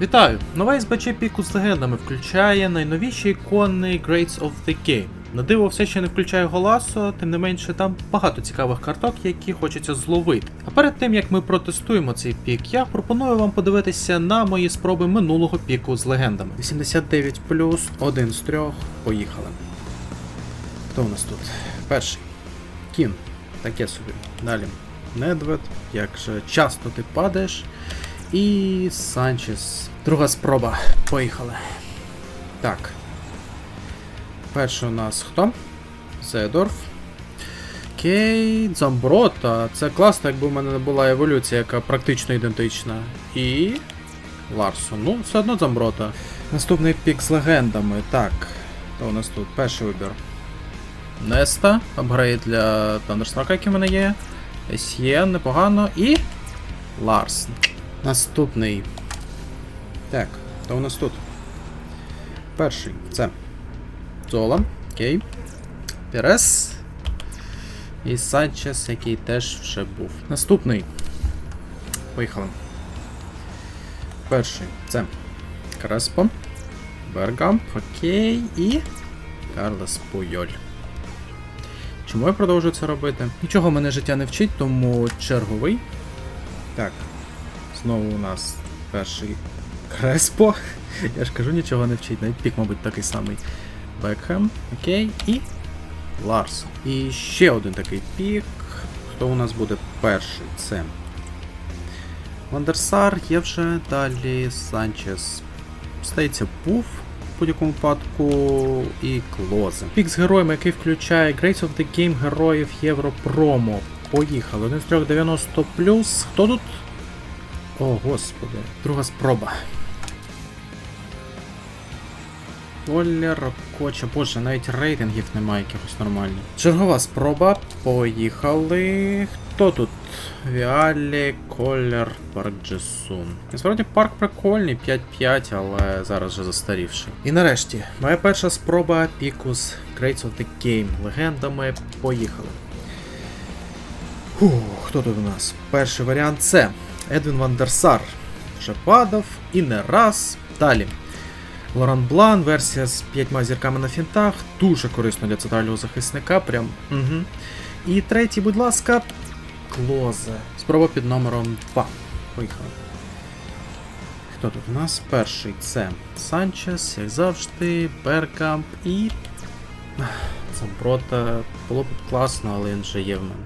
Вітаю! Нова СБЧ піку з легендами включає найновіші ікони Greats of the Game. На диво все ще не включає голосу, тим не менше там багато цікавих карток, які хочеться зловити. А перед тим як ми протестуємо цей пік, я пропоную вам подивитися на мої спроби минулого піку з легендами. 89 плюс, один з трьох. Поїхали. Хто у нас тут? Перший. Кін. Таке собі. Далі. Недвед. Як же часто ти падаєш. І Санчес. Друга спроба. Поїхали. Так. Перший у нас хто? Зедорф. Окей, Дзамброта. Це класно, якби в мене не була еволюція, яка практично ідентична. І. Ларсон. Ну, все одно Дзамброта. Наступний пік з легендами. Так. Хто у нас тут? Перший вибір. Неста. Апгрейд для Тандерстрака, який в мене є. Есьєн, непогано. І. Ларсен. Наступний. Так, то у нас тут. Перший. Це. Зола. Окей. Перес. І Санчес, який теж вже був. Наступний. Поїхали. Перший. Це. Креспо. Бергамп. Окей. І. Карлос Пуйоль. Чому я продовжую це робити? Нічого мене життя не вчить, тому черговий. Так. Знову у нас перший Креспо. Я ж кажу, нічого не вчить. Навіть пік, мабуть, такий самий. Бекхем. Окей. І. Ларсон. І ще один такий пік. Хто у нас буде перший? Це. Вандерсар є вже далі. Санчес. Здається, був в будь-якому випадку. І Клозе. Пік з героями, який включає Grace of the Game героїв Євро Промо. Поїхали. Один з 390 Хто тут? О, господи. Друга спроба. Колер, коча, боже, навіть рейтингів немає якихось нормальних. Чергова спроба. Поїхали. Хто тут? Віалі, Колер, Парк Джесун. Насправді парк прикольний, 5-5, але зараз вже застарівший. І нарешті, моя перша спроба Пікус Greats of the Game. Легендами. Поїхали. Фух, хто тут у нас? Перший варіант це Едвін Вандерсар. Вже падав і не раз. Далі. Лоран Блан, версія з п'ятьма зірками на фінтах. Дуже корисно для центрального захисника. Прям. Угу. І третій, будь ласка, Клозе. Спроба під номером 2. Поїхали. Хто тут у нас? Перший це Санчес, як завжди, Беркамп і. Замброта. Було б класно, але він вже є в мене.